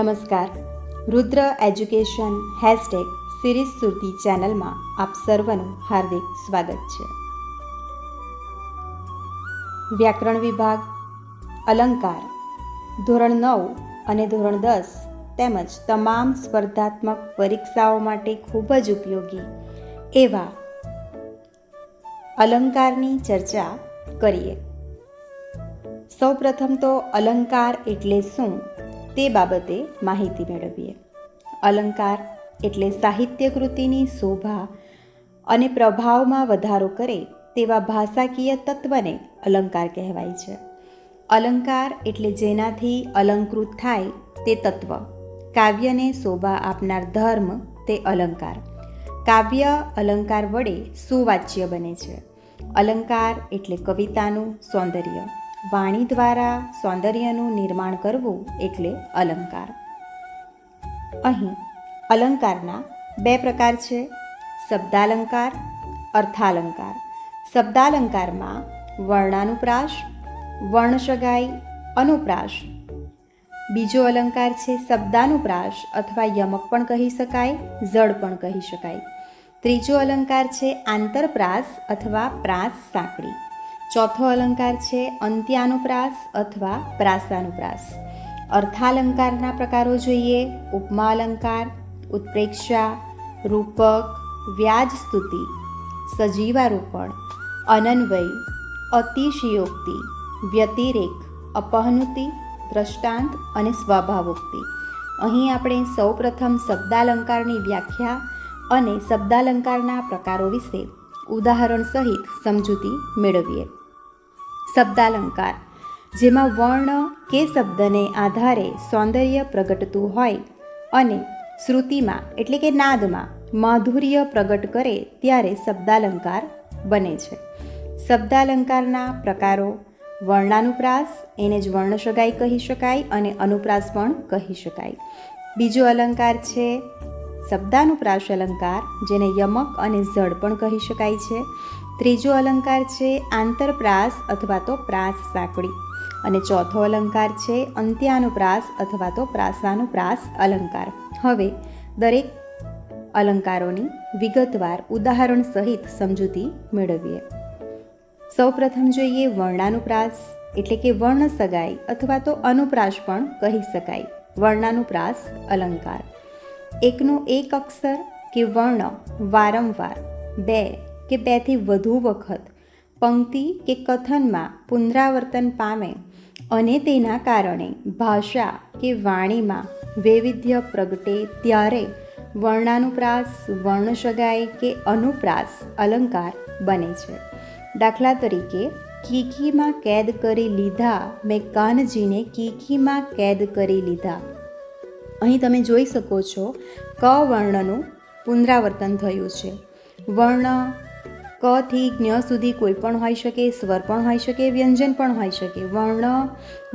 નમસ્કાર. Rudra education hashtag series Surti ચેનલમાં આપ સર્વનું હાર્દિક સ્વાગત છે. વ્યાકરણ વિભાગ, અલંકાર, ધોરણ નવ અને ધોરણ દસ તેમજ તમામ સ્પર્ધાત્મક પરીક્ષાઓ માટે ખૂબ જ ઉપયોગી એવા અલંકારની ચર્ચા કરીએ. સૌપ્રથમ તો અલંકાર એટલે શું? તે બાબતે માહિતી મેળવીએ. અલંકાર એટલે સાહિત્ય કૃતિની શોભા અને પ્રભાવમાં વધારો કરે તેવા ભાષાકીય તત્વને અલંકાર કહેવાય છે. અલંકાર એટલે જેનાથી અલંકૃત થાય તે તત્વ. કાવ્યને શોભા આપનાર ધર્મ તે અલંકાર. કાવ્ય અલંકાર વડે સુવાચ્ય બને છે. અલંકાર એટલે કવિતાનું સૌંદર્ય. વાણી દ્વારા સૌંદર્યનું નિર્માણ કરવું એટલે અલંકાર. અહીં અલંકારના બે પ્રકાર છે. શબ્દાલંકાર, અર્થાલંકાર. શબ્દાલંકારમાં વર્ણાનુપ્રાસ વર્ણસગાઈ અનુપ્રાસ. બીજો અલંકાર છે શબ્દાનુપ્રાસ અથવા યમક પણ કહી શકાય, જડ પણ કહી શકાય. ત્રીજો અલંકાર છે આંતરપ્રાસ અથવા પ્રાસ સાંકડી ચોથો અલંકાર છે અંત્યાનુપ્રાસ અથવા પ્રાસાનુપ્રાસ. અર્થાલંકારના પ્રકારો જોઈએ, ઉપમા અલંકાર, ઉત્પ્રેક્ષા, રૂપક, વ્યાજ સ્તુતિ, સજીવારોપણ, અનન્વય, અતિશયોક્તિ, વ્યતિરેક, અપહનુતિ, દ્રષ્ટાંત અને સ્વભાવોક્તિ. અહીં આપણે સૌપ્રથમ શબ્દાલંકારની વ્યાખ્યા અને શબ્દાલંકારના પ્રકારો વિશે ઉદાહરણ સહિત સમજૂતી મેળવીએ. શબ્દાલંકાર, જેમાં વર્ણ કે શબ્દને આધારે સૌંદર્ય પ્રગટતું હોય અને શ્રુતિમાં એટલે કે નાદમાં માધુર્ય પ્રગટ કરે ત્યારે શબ્દાલંકાર બને છે. શબ્દાલંકારના પ્રકારો વર્ણાનુપ્રાસ, એને જ વર્ણસગાઈ કહી શકાય અને અનુપ્રાસ પણ કહી શકાય. બીજો અલંકાર છે શબ્દાનુપ્રાસ અલંકાર, જેને યમક અને જડ પણ કહી શકાય છે. ત્રીજો અલંકાર છે આંતરપ્રાસ અથવા તો પ્રાસ સાંકળી. અને ચોથો અલંકાર છે અંત્યાનુપ્રાસ અથવા તો પ્રાસાનુપ્રાસ અલંકાર. હવે દરેક અલંકારોની વિગતવાર ઉદાહરણ સહિત સમજૂતી મેળવીએ. સૌપ્રથમ જોઈએ વર્ણાનુપ્રાસ, એટલે કે વર્ણ સગાઈ અથવા તો અનુપ્રાસ પણ કહી શકાય. વર્ણાનુપ્રાસ અલંકાર. એકનો એક અક્ષર કે વર્ણ વારંવાર બે કે બેથી વધુ વખત, પંક્તિ કે કથનમાં પુનરાવર્તન પામે અને તેના કારણે ભાષા કે વાણીમાં વૈવિધ્ય પ્રગટે ત્યારે વર્ણાનુપ્રાસ વર્ણસગાય કે અનુપ્રાસ અલંકાર બને છે. દાખલા તરીકે, કીકીમાં કેદ કરી લીધા, મેં કાનજીને કીકીમાં કેદ કરી લીધા. અહીં તમે જોઈ શકો છો ક વર્ણનું પુનરાવર્તન થયું છે. વર્ણ ક થી જ્ઞ સુધી કોઈ પણ હોઈ શકે, સ્વર પણ હોઈ શકે, વ્યંજન પણ હોઈ શકે. વર્ણ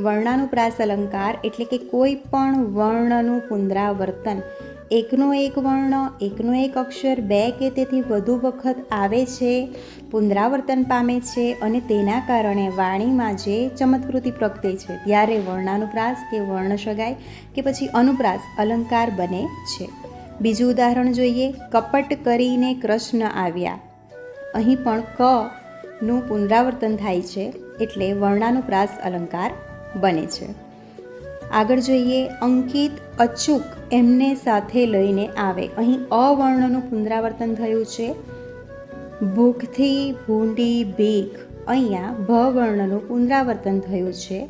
વર્ણાનુપ્રાસ અલંકાર એટલે કે કોઈ પણ વર્ણનું પુનરાવર્તન. એકનો એક વર્ણ, એકનો એક અક્ષર, બે કે તેથી વધુ વખત આવે છે, પુનરાવર્તન પામે છે અને તેના કારણે વાણીમાં જે ચમત્કૃતિ પ્રગટે છે, ત્યારે વર્ણાનુપ્રાસ કે વર્ણ સગાય કે પછી અનુપ્રાસ અલંકાર બને છે. બીજું ઉદાહરણ જોઈએ. કપટ કરીને કૃષ્ણ આવ્યા. અહીં પણ ક નું પુનરાવર્તન થાય છે એટલે વર્ણાનુપ્રાસ અલંકાર બને છે. આગળ જોઈએ અંકિત અચૂક એમને સાથે લઈને આવે. અહીં અવર્ણનું પુનરાવર્તન થયું છે. ભૂખથી ભૂંડી ભીખ. અહીંયા ભવર્ણનું પુનરાવર્તન થયું છે.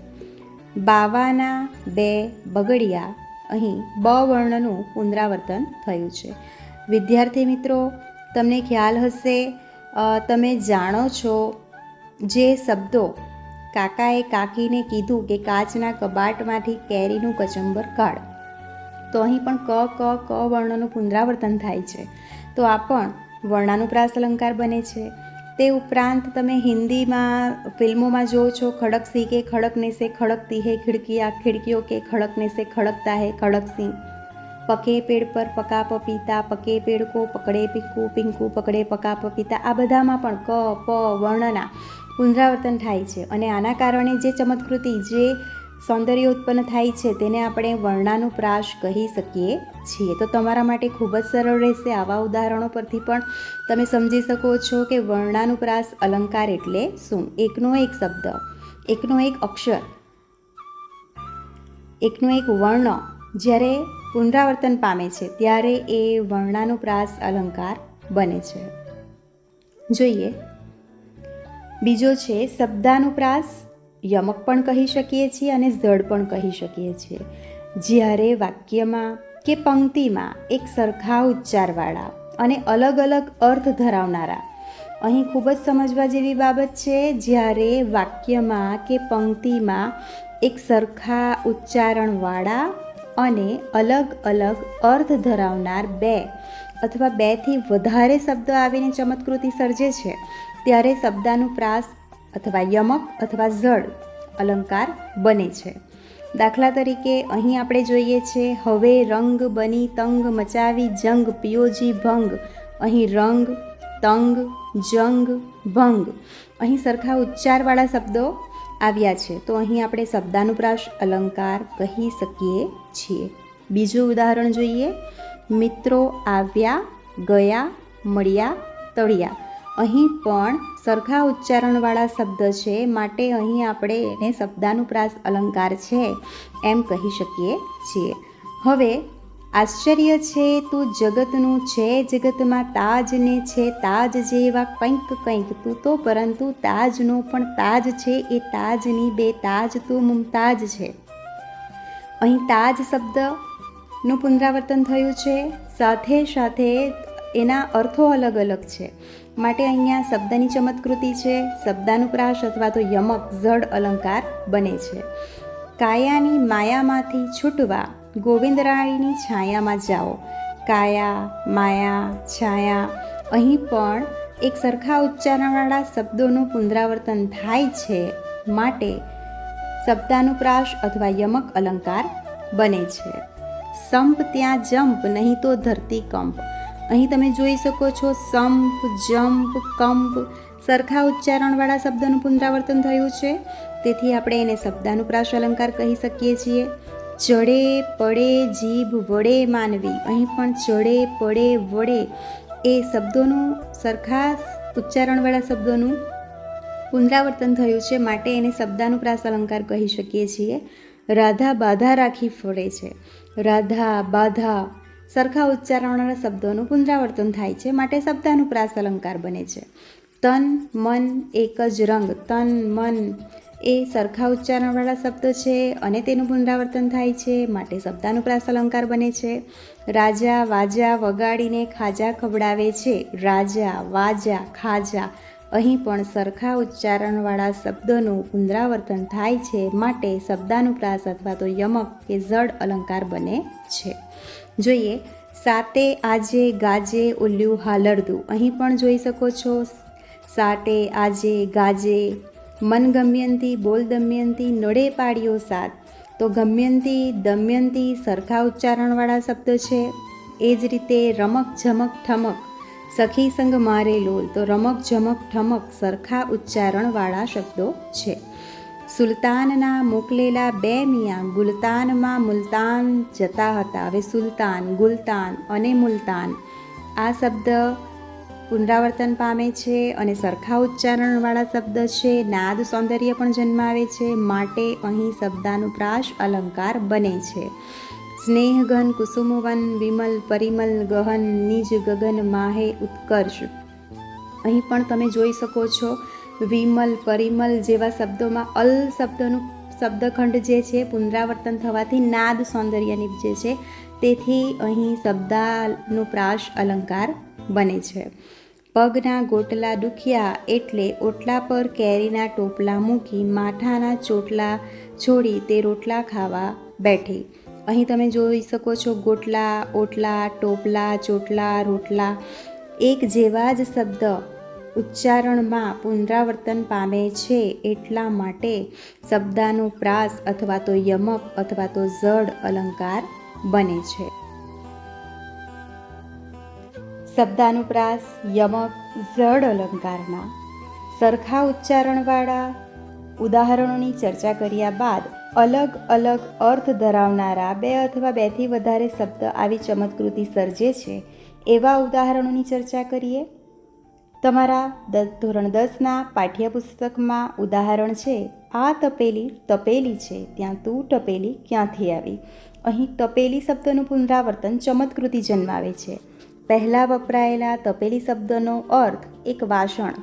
બાવાના બે બગડિયા. અહીં બ વર્ણનું પુનરાવર્તન થયું છે. વિદ્યાર્થી મિત્રો, તમને ખ્યાલ હશે તમે જાણો છો જે શબ્દો કાકાએ કાકીને કીધું કે કાચના કબાટમાંથી કેરીનું કચંબર કાઢ. તો અહીં પણ ક ક ક વર્ણનું પુનરાવર્તન થાય છે. તો આ પણ વર્ણાનુપ્રાસ અલંકાર બને છે. તે ઉપરાંત તમે હિન્દીમાં ફિલ્મોમાં જુઓ છો ખડક સી કે ખડકને સે ખડકતી હે, ખિડકીયા ખિડકીઓ કે ખડકને સે ખડકતા હે ખડક સિંહ પકે પેડ પર પકા પપીતા, પકે પેડ કો પકડે પીકુ, પિંકુ, પકડે પકા પપીતા, આ બધામાં પણ ક, પ, વર્ણના પુનરાવર્તન થાય છે. અને આના કારણે જે ચમત્કૃતિ, જે સૌંદર્ય ઉત્પન્ન થાય છે, તેને આપણે વર્ણાનુપ્રાસ કહી શકીએ છીએ. તો તમારા માટે ખૂબ જ સરળ રહેશે આવા ઉદાહરણો પરથી પણ. તમે સમજી શકો છો કે વર્ણાનુપ્રાસ અલંકાર એટલે શું? એકનો એક શબ્દ, એકનો એક અક્ષર, એકનો એક વર્ણ. જ્યારે પુનરાવર્તન પામે છે ત્યારે એ વર્ણાનુપ્રાસ અલંકાર બને છે. જોઈએ. બીજો છે શબ્દાનુપ્રાસ યમક પણ કહી શકીએ છીએ અને જડ પણ કહી શકીએ છીએ. જ્યારે વાક્યમાં કે પંક્તિમાં એક સરખા ઉચ્ચારવાળા અને અલગ અલગ અર્થ ધરાવનારા, અહીં ખૂબ જ સમજવા જેવી બાબત છે, જ્યારે વાક્યમાં કે પંક્તિમાં એક સરખા ઉચ્ચારણવાળા અને અલગ અલગ અર્થ ધરાવનાર બે અથવા બેથી વધારે શબ્દો આવીને ચમત્કૃતિ સર્જે છે. ત્યારે શબ્દાનુપ્રાસ અથવા યમક અથવા જળ અલંકાર બને છે. દાખલા તરીકે અહીં આપણે જોઈએ છે, હવે રંગ બની તંગ મચાવી જંગ પિયોજી ભંગ. અહીં રંગ, તંગ, જંગ, ભંગ. અહીં સરખા ઉચ્ચારવાળા શબ્દો આવ્યા છે. તો અહીં આપણે શબ્દાનુપ્રાસ, અલંકાર કહી શકીએ છીએ. બીજું ઉદાહરણ જોઈએ. મિત્રો આવ્યા, ગયા, મળ્યા, તળિયા. અહીં પણ સરખા ઉચ્ચારણવાળા શબ્દ છે. માટે અહીં આપણે એને શબ્દાનુપ્રાસ, અલંકાર છે એમ કહી શકીએ છીએ. હવે આશ્ચર્ય છે, તું જગતનું છે, જગતમાં તાજને છે, તાજ જેવા કંઈક કંઈક તું તો, પરંતુ તાજનો પણ તાજ છે, એ તાજની બે તાજ તું મુમતાજ છે. અહીં તાજ શબ્દનું પુનરાવર્તન થયું છે, સાથે સાથે એના અર્થો અલગ અલગ છે. માટે અહીંયા શબ્દની ચમત્કૃતિ છે, શબ્દાનુપ્રાસ અથવા તો યમક, જડ અલંકાર બને છે. કાયાની માયામાંથી છૂટવા ગોવિંદરાણીની છાયામાં જાઓ. કાયા, માયા, છાયા. અહીં પણ એક સરખા ઉચ્ચારણવાળા શબ્દોનું પુનરાવર્તન થાય છે માટે શબ્દાનુપ્રાસ અથવા યમક અલંકાર બને છે. સંપ ત્યાં જંપ, નહીં તો ધરતી કંપ. અહીં તમે જોઈ શકો છો સંપ, જંપ, કંપ સરખા ઉચ્ચારણવાળા શબ્દનું પુનરાવર્તન થયું છે. તેથી આપણે એને શબ્દાનુપ્રાસ અલંકાર કહી શકીએ છીએ. ચડે પડે જીભ વડે માનવી, અહીં પણ ચડે પડે વડે. એ શબ્દોનું સરખા ઉચ્ચારણવાળા શબ્દોનું પુનરાવર્તન થયું છે, માટે એને શબ્દાનુપ્રાસ અલંકાર કહી શકીએ છીએ. રાધા બાધા રાખી ફરે છે. રાધા બાધા સરખા ઉચ્ચારણવાળા શબ્દોનું પુનરાવર્તન થાય છે, માટે શબ્દાનુપ્રાસ અલંકાર બને છે. તન, મન, એક જ રંગ. તન, મન એ સરખા ઉચ્ચારણવાળા શબ્દ છે અને તેનું પુનરાવર્તન થાય છે, માટે શબ્દાનુપ્રાસ અલંકાર બને છે. રાજા વાજા વગાડીને ખાજા ખવડાવે છે. રાજા વાજા ખાજા, અહીં પણ સરખા ઉચ્ચારણવાળા શબ્દોનું પુનરાવર્તન થાય છે, માટે શબ્દાનુપ્રાસ અથવા તો યમક કે જડ અલંકાર બને છે. જોઈએ, સાતે આજે ગાજે ઉલ્યું હાલરદું. અહીં પણ જોઈ શકો છો. સાટે આજે ગાજે મન ગમ્યંતી, બોલ દમયંતી, નડે પાડ્યો સાત તો ગમ્યંતી, દમયંતી સરખા ઉચ્ચારણવાળા શબ્દ છે. એ જ રીતે રમક, ઝમક, ઠમક. સખી સંગ મારે લોલ. તો રમક, ઝમક, ઠમક સરખા ઉચ્ચારણવાળા શબ્દો છે. સુલતાનના મોકલેલા બે મિયાં ગુલતાનમાં મુલતાન જતા હતા. હવે સુલતાન, ગુલતાન અને મુલતાન. આ શબ્દ પુનરાવર્તન પામે છે અને સરખા ઉચ્ચારણવાળા શબ્દ છે. નાદ સૌંદર્ય પણ જન્માવે છે. માટે અહીં શબ્દાનુપ્રાસ અલંકાર બને છે. સ્નેહઘન કુસુમવન વિમલ, પરિમલ, ગહન, નિજ, ગગન, માહે, ઉત્કર્ષ. અહીં પણ તમે જોઈ શકો છો, વિમલ, પરિમલ જેવા શબ્દોમાં અલ શબ્દનું શબ્દખંડ જે છે, પુનરાવર્તન થવાથી નાદ સૌંદર્ય નીપજે છે, તેથી અહીં શબ્દાનુપ્રાશ અલંકાર બને છે. પગના ગોટલા દુખ્યા એટલે ઓટલા પર કેરીના ટોપલા મૂકી માઠાના ચોટલા છોડી તે રોટલા ખાવા બેઠી. અહીં તમે જોઈ શકો છો ગોટલા, ઓટલા, ટોપલા, ચોટલા, રોટલા. એક જેવા જ શબ્દ ઉચ્ચારણમાં પુનરાવર્તન પામે છે એટલા માટે શબ્દાનું પ્રાસ અથવા તો યમક અથવા તો જડ અલંકાર બને છે. શબ્દાનુપ્રાસ, યમક, જડ અલંકારના. સરખા ઉચ્ચારણવાળા ઉદાહરણોની ચર્ચા કર્યા બાદ અલગ અલગ અર્થ ધરાવનારા બે અથવા બેથી વધારે શબ્દ આવી ચમત્કૃતિ સર્જે છે એવા ઉદાહરણોની ચર્ચા કરીએ. તમારા ધોરણ દસના પાઠ્યપુસ્તકમાં ઉદાહરણ છે, આ તપેલી તપેલી છે, ત્યાં તું ટપેલી ક્યાંથી આવી? અહીં તપેલી શબ્દનું પુનરાવર્તન ચમત્કૃતિ જન્માવે છે. પહેલાં વપરાયેલા તપેલી શબ્દનો અર્થ એક વાસણ.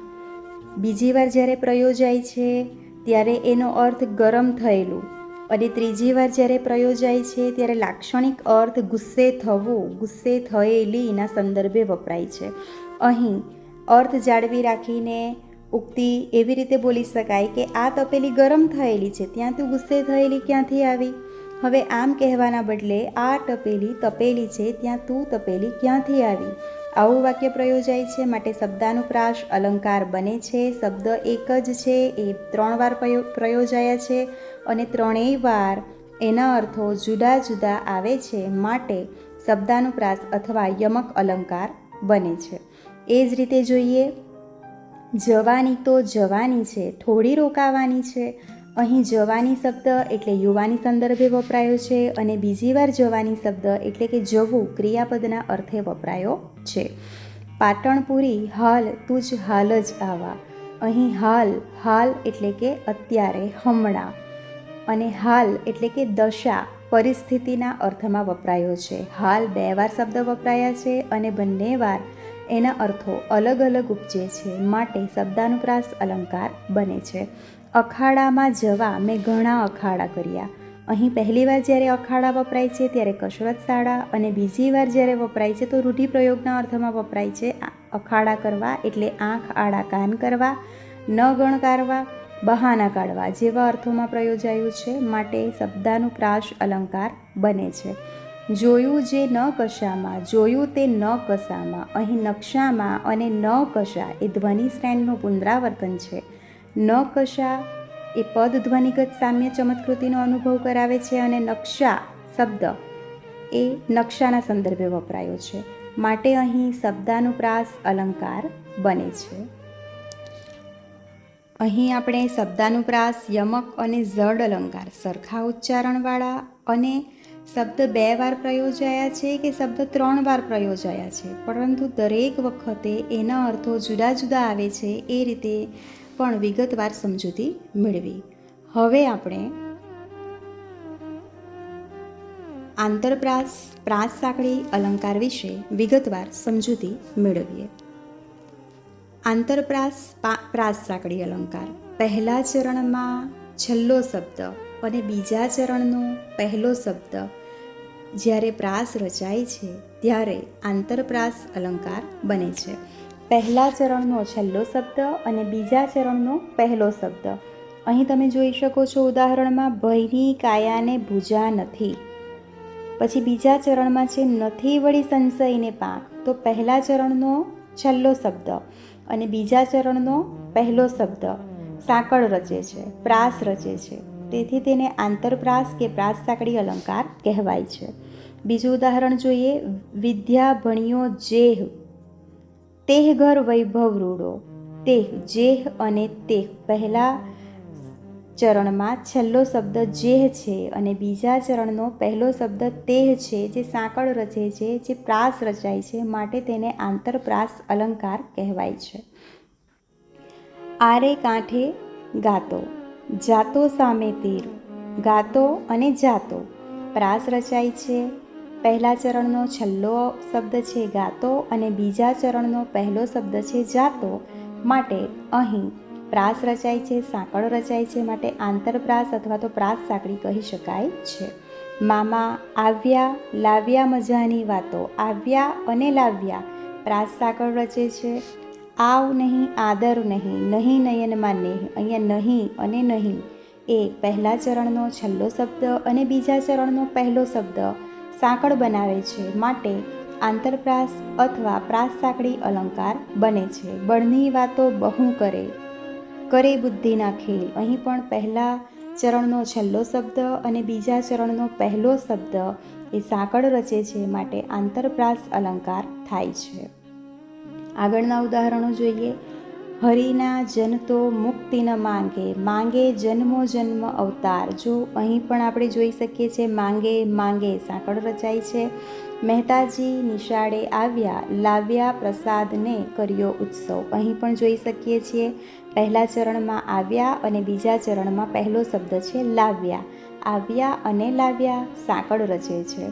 બીજી વાર જ્યારે પ્રયોજાય છે, ત્યારે એનો અર્થ ગરમ થયેલું. અને ત્રીજી વાર જ્યારે પ્રયોજાય છે, ત્યારે લાક્ષણિક અર્થ ગુસ્સે થવું, ગુસ્સે થયેલીના સંદર્ભે વપરાય છે. અહીં અર્થ જાળવી રાખીને ઉક્તિ એવી રીતે બોલી શકાય કે આ તપેલી ગરમ થયેલી છે, ત્યાં તું ગુસ્સે થયેલી ક્યાંથી આવી? હવે આમ કહેવાના બદલે આ ટપેલી તપેલી છે, ત્યાં તું તપેલી ક્યાંથી આવી? આવું વાક્ય પ્રયોજાય છે, માટે શબ્દાનુપ્રાશ અલંકાર બને છે, શબ્દ એક જ છે, એ ત્રણ વાર પ્રયો, પ્રયોજાયા છે અને ત્રણેય વાર એના અર્થો જુદા જુદા આવે છે, માટે શબ્દાનુપ્રાસ અથવા યમક અલંકાર બને છે. એ જ રીતે જોઈએ, જવાની તો જવાની છે, થોડી રોકાવાની છે અહીં જવાની શબ્દ એટલે યુવાની સંદર્ભે વપરાયો છે અને બીજી વાર જવાની શબ્દ એટલે કે જવું ક્રિયાપદના અર્થે વપરાયો છે. પાટણપુરી, હાલ તું જ હાલ જ આવા. અહીં હાલ હાલ એટલે કે અત્યારે, હમણાં. અને હાલ એટલે કે દશા, પરિસ્થિતિના અર્થમાં વપરાયો છે. હાલ બે વાર શબ્દ વપરાયા છે અને બંને વાર એના અર્થો અલગ અલગ ઉપજે છે. માટે શબ્દાનુપ્રાસ અલંકાર બને છે. અખાડામાં જવા મેં ઘણા અખાડા કર્યા. અહીં પહેલી વાર જ્યારે અખાડા વપરાય છે, ત્યારે કસરત શાળા અને બીજી વાર જ્યારે વપરાય છે, તો રૂઢિપ્રયોગના અર્થમાં વપરાય છે અખાડા કરવા એટલે આંખ આડા કાન કરવા, ન ગણકારવા બહાના કાઢવા જેવા અર્થોમાં પ્રયોજાયું છે, માટે શબ્દાનુપ્રાસ અલંકાર બને છે. જોયું જે ન કશામાં, જોયું તે ન કશામાં, અહીં નકશામાં અને ન કશા એ ધ્વનિ શ્રેણીનું પુનરાવર્તન છે. ન કશા એ પદ ધ્વનિગત સામ્ય ચમત્કૃતિનો અનુભવ કરાવે છે અને નકશા શબ્દ એ નકશાના સંદર્ભે વપરાયો છે. માટે અહીં શબ્દાનુપ્રાસ અલંકાર બને છે. અહીં આપણે શબ્દાનુપ્રાસ યમક અને ઝડ અલંકાર સરખા ઉચ્ચારણવાળા અને શબ્દ બે વાર પ્રયોજાયા છે કે શબ્દ ત્રણ વાર પ્રયોજાયા છે. પરંતુ દરેક વખતે એના અર્થો જુદા જુદા આવે છે. એ રીતે પણ વિગતવાર સમજૂતી મેળવી. હવે આપણે આંતરપ્રાસ પ્રાસ સાંકળી અલંકાર વિશે વિગતવાર સમજૂતી મેળવીએ. આંતરપ્રાસ પ્રાસ સાંકળી અલંકાર પહેલા ચરણમાં છેલ્લો શબ્દ અને બીજા ચરણનો પહેલો શબ્દ જ્યારે પ્રાસ રચાય છે, ત્યારે આંતરપ્રાસ અલંકાર બને છે. પહેલા ચરણનો છેલ્લો શબ્દ અને બીજા ચરણનો પહેલો શબ્દ. અહીં તમે જોઈ શકો છો ઉદાહરણમાં ભયની કાયાને ભૂજા નથી. પછી બીજા ચરણમાં છે નથી વળી સંશયને પાંખ તો પહેલા ચરણનો છેલ્લો શબ્દ અને બીજા ચરણનો પહેલો શબ્દ. સાંકળ રચે છે, પ્રાસ રચે છે. તેથી તેને આંતરપ્રાસ કે પ્રાસ સાંકળી અલંકાર કહેવાય છે. બીજું ઉદાહરણ જોઈએ વિદ્યા ભણ્યો જેહ. તેહ ઘર વૈભવ રૂડો, તેહ જેહ અને તેહ પહેલા ચરણમાં છેલ્લો શબ્દ જેહ છે અને બીજા ચરણનો પહેલો શબ્દ તેહ છે જે સાંકળ રચે છે, જે પ્રાસ રચાય છે, માટે તેને આંતરપ્રાસ અલંકાર કહેવાય છે. આરે કાંઠે ગાતો, જાતો સામે તીર, ગાતો અને જાતો, પ્રાસ રચાય છે પહેલા ચરણનો છેલ્લો શબ્દ છે ગાતો અને બીજા ચરણનો પહેલો શબ્દ છે જાતો માટે અહીં પ્રાસ રચાય છે, સાંકળ રચાય છે માટે આંતરપ્રાસ અથવા તો પ્રાસ સાંકળી કહી શકાય છે. મામા આવ્યા, લાવ્યા મજાની વાતો. આવ્યા અને લાવ્યા. પ્રાસ સાંકળ રચે છે. આવ નહીં, આદર નહીં નહીં નયનમાં નહીં, અહીંયા નહીં અને નહીં. એ પહેલા ચરણનો છેલ્લો શબ્દ અને બીજા ચરણનો પહેલો શબ્દ સાંકળ બનાવે છે માટે આંતરપ્રાસ અથવા પ્રાસ સાંકળી અલંકાર બને છે. બળની વાતો બહુ કરે. કરે બુદ્ધિના ખેલ. અહીં પણ પહેલા ચરણનો છેલ્લો શબ્દ અને બીજા ચરણનો પહેલો શબ્દ એ સાંકળ રચે છે માટે આંતરપ્રાસ અલંકાર થાય છે. આગળના ઉદાહરણો જોઈએ. હરિના જન તો મુક્તિ ન માંગે માંગે જન્મો જન્મ અવતાર. જો અહીં પણ આપણે જોઈ શકીએ છીએ, માંગે માંગે સાંકળ રચાય છે. મહેતાજી નિશાળે આવ્યા, લાવ્યા પ્રસાદને કર્યો ઉત્સવ. અહીં પણ જોઈ શકીએ છીએ, પહેલા ચરણમાં આવ્યા અને બીજા ચરણમાં પહેલો શબ્દ છે, લાવ્યા. આવ્યા અને લાવ્યા સાંકળ રચે છે.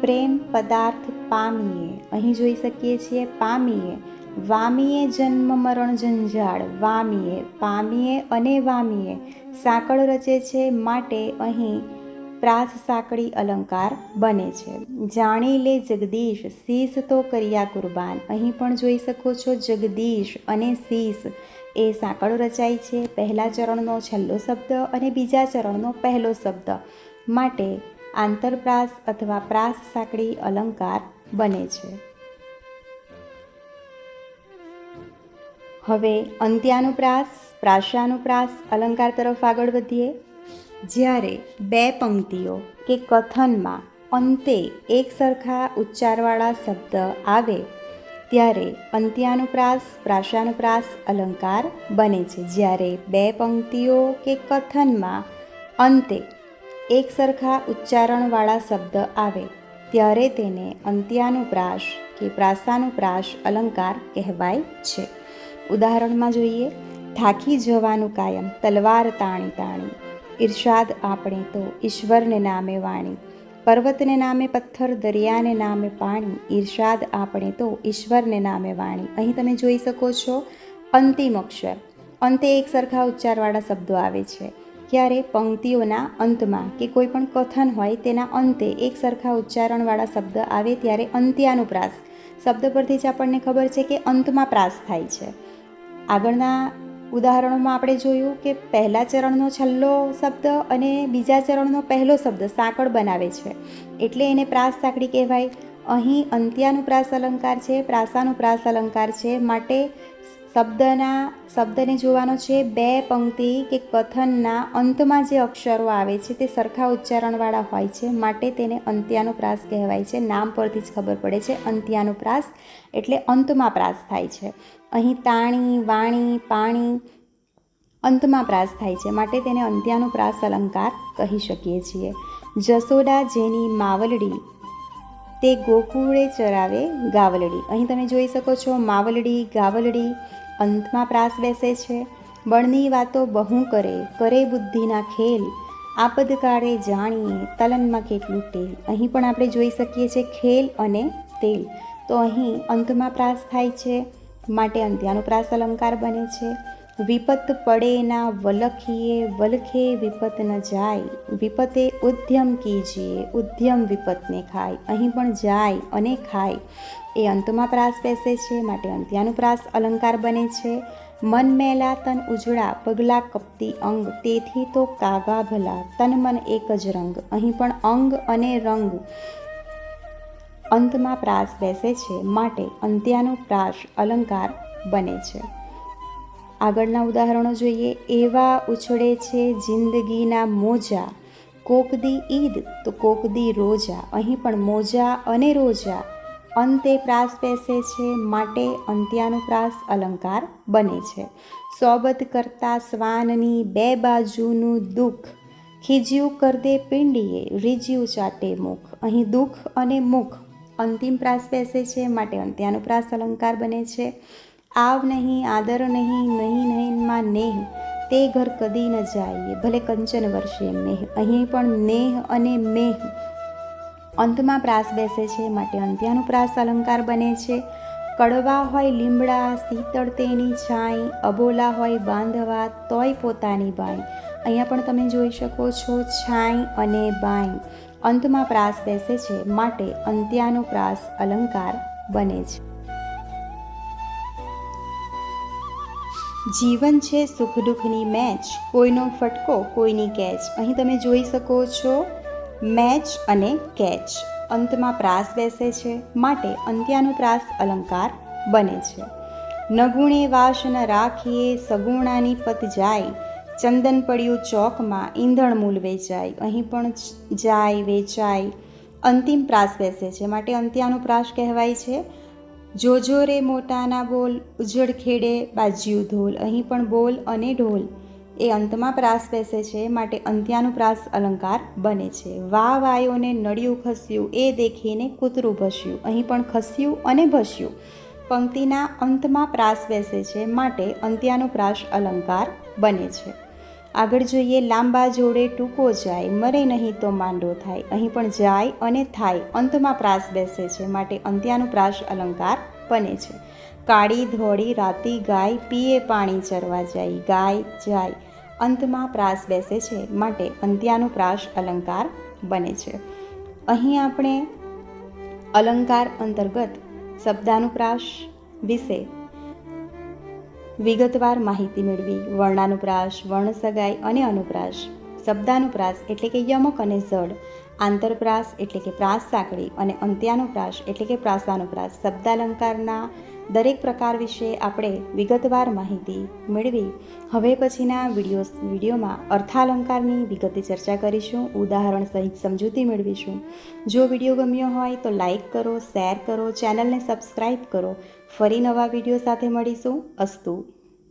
પ્રેમ પદાર્થ પામીએ. અહીં જોઈ શકીએ છીએ, પામીએ. વામીએ જન્મ મરણ જંજાળ, વામીએ, પામીએ અને વામીએ સાંકળ રચે છે માટે અહીં પ્રાસ સાંકળી અલંકાર બને છે. જાણી લે જગદીશ શીશ તો કર્યા કુરબાન. અહીં પણ જોઈ શકો છો જગદીશ અને શીશ એ સાંકળ રચાય છે પહેલા ચરણનો છેલ્લો શબ્દ અને બીજા ચરણનો પહેલો શબ્દ માટે આંતરપ્રાસ અથવા પ્રાસ સાંકળી અલંકાર બને છે. હવે અંત્યાનુપ્રાસ પ્રાશાનુપ્રાસ અલંકાર તરફ આગળ વધીએ. જ્યારે બે પંક્તિઓ કે કથનમાં અંતે એક સરખા ઉચ્ચારવાળા શબ્દ આવે, ત્યારે અંત્યાનુપ્રાસ પ્રાશાનુપ્રાસ અલંકાર બને છે. જ્યારે બે પંક્તિઓ કે કથનમાં અંતે એક સરખા ઉચ્ચારણવાળા શબ્દ આવે, ત્યારે તેને અંત્યાનુપ્રાસ કે પ્રાસાનુપ્રાસ અલંકાર કહેવાય છે. ઉદાહરણમાં જોઈએ, થાકી જવાનું કાયમ, તલવાર તાણી તાણી. ઈર્ષાદ આપણે તો ઈશ્વરને નામે વાણી, પર્વતને નામે પથ્થર, દરિયાને નામે પાણી, ઈર્ષાદ આપણે તો ઈશ્વરને નામે વાણી. અહીં તમે જોઈ શકો છો અંતિમ અક્ષર. અંતે એક સરખા ઉચ્ચારવાળા શબ્દો આવે છે. ત્યારે પંક્તિઓના અંતમાં. કે કોઈ પણ કથન હોય તેના અંતે એક સરખા ઉચ્ચારણવાળા શબ્દ આવે ત્યારે અંત્યાનુપ્રાસ. શબ્દ પરથી જ આપણને ખબર છે કે અંતમાં પ્રાસ થાય છે. આગળના ઉદાહરણોમાં આપણે જોયું કે પહેલા ચરણનો છેલ્લો શબ્દ અને બીજા ચરણનો પહેલો શબ્દ સાંકળ બનાવે છે. એટલે એને પ્રાસ સાંકળી કહેવાય. અહીં અંત્યાનુપ્રાસ અલંકાર છે પ્રાસાનુપ્રાસ અલંકાર છે. માટે શબ્દના, શબ્દને જોવાનો છે બે પંક્તિ કે કથનના અંતમાં જે અક્ષરો આવે છે તે સરખા ઉચ્ચારણવાળા હોય છે, માટે તેને અંત્યાનુપ્રાસ કહેવાય છે. નામ પરથી જ ખબર પડે છે. અંત્યાનુપ્રાસ એટલે અંતમાં પ્રાસ થાય છે. અહીં તાણી, વાણી, પાણી અંતમાં પ્રાસ થાય છે, માટે તેને અંત્યાનુપ્રાસ અલંકાર કહી શકીએ છીએ. જસોડા જેની માવલડી, તે ગોકુળે ચરાવે ગાવલડી. અહીં તમે જોઈ શકો છો માવલડી, ગાવલડી અંતમાં પ્રાસ બેસે છે. બળની વાતો બહુ કરે કરે બુદ્ધિના ખેલ. આપદકાળે જાણીએ, તલનમાં કેટલું તેલ. અહીં પણ આપણે જોઈ શકીએ છીએ ખેલ અને તેલ. તો અહીં અંતમાં પ્રાસ થાય છે. માટે અંત્યાનુપ્રાસ અલંકાર બને છે. વિપત પડે ના વલખીએ, વલખે વિપત ન જાય. વિપતે ઉદ્યમ કીજીએ, ઉદ્યમ વિપતને ખાય. અહીં પણ જાય અને ખાય. એ અંતમાં પ્રાસ બેસે છે, માટે અંત્યાનુપ્રાસ અલંકાર બને છે. મન મેલા તન ઉજળા, પગલા કપતી અંગ, તેથી તો કાગા ભલા, તન મન એક જ રંગ, અહીં પણ અંગ અને રંગ અંતમાં પ્રાસ બેસે છે, માટે અંત્યાનુપ્રાસ અલંકાર બને છે. આગળના ઉદાહરણો જોઈએ. એવા ઉછળે છે જિંદગીના મોજા. કોકદી ઈદ તો કોકદી રોજા. અહીં પણ મોજા અને રોજા અંતે પ્રાસ બેસે છે, માટે અંત્યાનુપ્રાસ અલંકાર બને છે. સોબત કરતા શ્વાનની બે બાજુનું દુઃખ. ખીજ્યું કરદે પિંડીએ, રીજ્યું ચાટે મુખ. અહીં દુઃખ અને મુખ. અંતિમ પ્રાસ બેસે છે, માટે અંત્યાનુપ્રાસ અલંકાર બને છે. આવ નહીં, આદર નહીં નહીં નહીંમાં નેહ. તે ઘર કદી ન જાઈએ ભલે કંચન વર્ષે મેહ અહીં પણ નેહ અને મેહ. અંતમાં પ્રાસ બેસે છે, માટે અંત્યાનુપ્રાસ અલંકાર બને છે. કડવા હોય લીમડા, શીતળ તેની છાંય, અબોલા હોય બાંધવા, તોય પોતાની બાઈ અહીંયા પણ તમે જોઈ શકો છો છાંય અને બાઈ અંતમાં પ્રાસ બેસે છે, માટે અંત્યાનુપ્રાસ અલંકાર બને છે. જીવન છે સુખ દુઃખની મેચ. કોઈનો ફટકો, કોઈની કેચ. અહીં તમે જોઈ શકો છો મેચ અને કેચ. અંતમાં પ્રાસ બેસે છે, માટે અંત્યાનુપ્રાસ અલંકાર બને છે. નગુણે વાસ રાખીએ, સગુણાની પત જાય. ચંદન પડ્યું ચોકમાં, ઈંધણ મૂલ વેચાય. અહીં પણ જાય, વેચાય. અંતિમ પ્રાસ બેસે છે, માટે અંત્યાનુપ્રાસ કહેવાય છે. જોજો રે મોટાના બોલ ઉજ્જડ ખેડે બાજ્યું ઢોલ અહીં પણ બોલ અને ઢોલ. એ અંતમાં પ્રાસ બેસે છે, માટે અંત્યાનુપ્રાસ અલંકાર બને છે. વા વાયોને નળિયું ખસ્યું, એ દેખીને કૂતરું ભસ્યું, અહીં પણ ખસ્યું અને ભસ્યું. પંક્તિના અંતમાં પ્રાસ બેસે છે, માટે અંત્યાનુપ્રાસ અલંકાર બને છે. આગળ જોઈએ, લાંબા જોડે ટૂંકો જાય, મરે નહીં તો માંડો થાય. અહીં પણ જાય અને થાય, અંતમાં પ્રાસ બેસે છે, માટે અંત્યાનુપ્રાસ અલંકાર બને છે. કાળી ધોળી રાતી ગાય, પીએ પાણી ચરવા જાય, ગાય જાય. અંતમાં પ્રાસ બેસે છે માટે અંત્યાનુપ્રાસ અલંકાર બને છે. અહીં આપણે અલંકાર અંતર્ગત શબ્દાનુપ્રાસ વિશે વિગતવાર માહિતી મેળવી. વર્ણાનુપ્રાસ વર્ણસગાઈ અને અનુપ્રાસ. શબ્દાનુપ્રાસ એટલે કે યમક અને જડ. આંતરપ્રાસ એટલે કે પ્રાસ સાંકળી અને અંત્યાનુપ્રાસ એટલે કે પ્રાસાનુપ્રાસ શબ્દાલંકારના દરેક પ્રકાર વિશે આપણે વિગતવાર માહિતી મેળવી. હવે પછીના વીડિયો વિડીયોમાં અર્થાલંકારની વિગતે ચર્ચા કરીશું, ઉદાહરણ સહિત સમજૂતી મેળવીશું. જો વીડિયો ગમ્યો હોય તો લાઈક કરો, શેર કરો, ચેનલને સબસ્ક્રાઈબ કરો. ફરી નવા વીડિયો સાથે મળીશું. અસ્તુ.